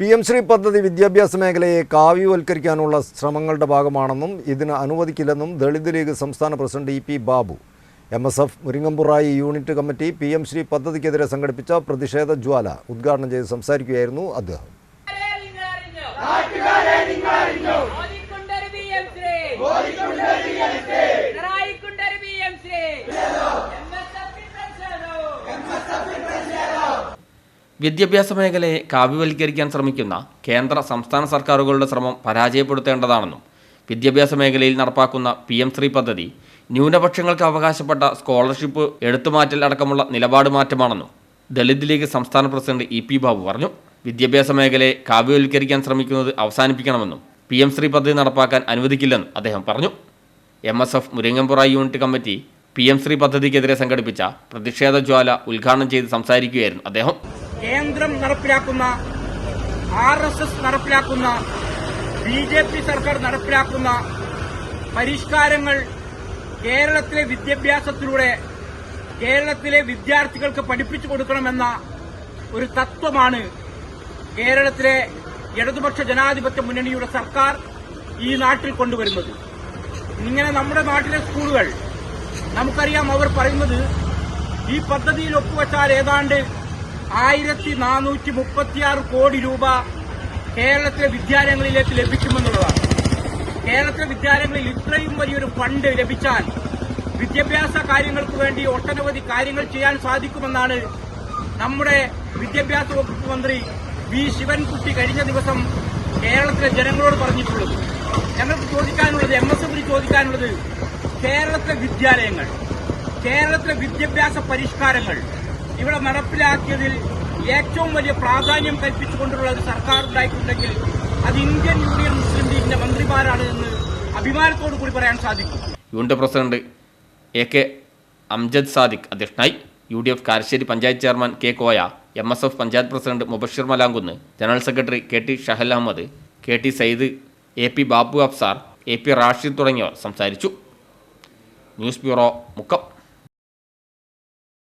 P M Shri പദ്ധതി വിദ്യാഭ്യാസ മേഖലയെ കാവ്യവൽക്കരിക്കാനുള്ള ശ്രമങ്ങളുടെ ഭാഗമാണെന്നും ഇതിന് അനുവദിക്കില്ലെന്നും ദളിത് ലീഗ് സംസ്ഥാന president E P Babu. M S F Muringampurai unit committee P M Shri പദ്ധതിക്കെതിരെ സംഘടിപ്പിച്ച പ്രതിഷേധ ജ്വാല ഉദ്ഘാടനം ചെയ്ത് സംസാരിക്കുകയായിരുന്നു അദ്ദേഹം. വിദ്യാഭ്യാസ മേഖലയെ കാവ്യവൽക്കരിക്കാൻ ശ്രമിക്കുന്ന കേന്ദ്ര സംസ്ഥാന സർക്കാരുകളുടെ ശ്രമം പരാജയപ്പെടുത്തേണ്ടതാണെന്നും വിദ്യാഭ്യാസ മേഖലയിൽ നടപ്പാക്കുന്ന പി എം ശ്രീ പദ്ധതി ന്യൂനപക്ഷങ്ങൾക്ക് അവകാശപ്പെട്ട സ്കോളർഷിപ്പ് എടുത്തുമാറ്റൽ അടക്കമുള്ള നിലപാട് മാറ്റമാണെന്നും ദളിത് ലീഗ് സംസ്ഥാന പ്രസിഡന്റ് ഇ പി ബാബു പറഞ്ഞു. വിദ്യാഭ്യാസ മേഖലയെ കാവ്യവൽക്കരിക്കാൻ ശ്രമിക്കുന്നത് അവസാനിപ്പിക്കണമെന്നും പി എം ശ്രീ പദ്ധതി നടപ്പാക്കാൻ അനുവദിക്കില്ലെന്നും അദ്ദേഹം പറഞ്ഞു. M S F Muringampura unit committee P M Shri പദ്ധതിക്കെതിരെ സംഘടിപ്പിച്ച പ്രതിഷേധ ജ്വാല ഉദ്ഘാടനം ചെയ്ത് സംസാരിക്കുകയായിരുന്നു അദ്ദേഹം. കേന്ദ്രം നടപ്പിലാക്കുന്ന ആർ എസ് എസ് നടപ്പിലാക്കുന്ന ബി ജെ പി സർക്കാർ നടപ്പിലാക്കുന്ന പരിഷ്കാരങ്ങൾ കേരളത്തിലെ വിദ്യാഭ്യാസത്തിലൂടെ കേരളത്തിലെ വിദ്യാർത്ഥികൾക്ക് പഠിപ്പിച്ചു കൊടുക്കണമെന്ന ഒരു തത്വമാണ് കേരളത്തിലെ ഇടതുപക്ഷ ജനാധിപത്യ മുന്നണിയുടെ സർക്കാർ ഈ നാട്ടിൽ കൊണ്ടുവരുന്നത്. ഇങ്ങനെ നമ്മുടെ നാട്ടിലെ സ്കൂളുകൾ നമുക്കറിയാം അവർ പറയുന്നത് ഈ പദ്ധതിയിൽ ഒപ്പുവെച്ചാൽ ഏതാണ്ട് ആയിരത്തി നാനൂറ്റി മുപ്പത്തിയാറ് കോടി രൂപ കേരളത്തിലെ വിദ്യാലയങ്ങളിലേക്ക് ലഭിക്കുമെന്നുള്ളതാണ്. കേരളത്തിലെ വിദ്യാലയങ്ങളിൽ ഇത്രയും വലിയൊരു ഫണ്ട് ലഭിച്ചാൽ വിദ്യാഭ്യാസ കാര്യങ്ങൾക്ക് വേണ്ടി ഒട്ടനവധി കാര്യങ്ങൾ ചെയ്യാൻ സാധിക്കുമെന്നാണ് നമ്മുടെ വിദ്യാഭ്യാസ വകുപ്പ് മന്ത്രി വി. ശിവൻകുട്ടി കഴിഞ്ഞ ദിവസം കേരളത്തിലെ ജനങ്ങളോട് പറഞ്ഞിട്ടുള്ളത്. ഞങ്ങൾക്ക് ചോദിക്കാനുള്ളത് എം എസ് എഫിന് ചോദിക്കാനുള്ളത് കേരളത്തിലെ വിദ്യാലയങ്ങൾ കേരളത്തിലെ വിദ്യാഭ്യാസ പരിഷ്കാരങ്ങൾ ഇവിടെ നടപ്പിലാക്കിയതിൽ ഏറ്റവും വലിയ പ്രാധാന്യം കൽപ്പിച്ചുകൊണ്ടുള്ള ഒരു സർക്കാർ ഉണ്ടായിട്ടുണ്ടെങ്കിൽ അത് ഇന്ത്യൻ യൂണിയൻ മുസ്ലിം ലീഗിന്റെ മന്ത്രിമാരാണ് എന്ന് അഭിമാനത്തോടു കൂടി പറയാൻ സാധിക്കും. Unit president A K Amjad Sadiq അധ്യക്ഷനായി. U D F Karassery panchayat chairman K Koya M S F panchayat president Mubashir Malankunnu general secretary K T Shahal Ahmed K T Sayyid A P Babu Afsar A P Rashid തുടങ്ങിയവർ സംസാരിച്ചു. News bureau Mukkam.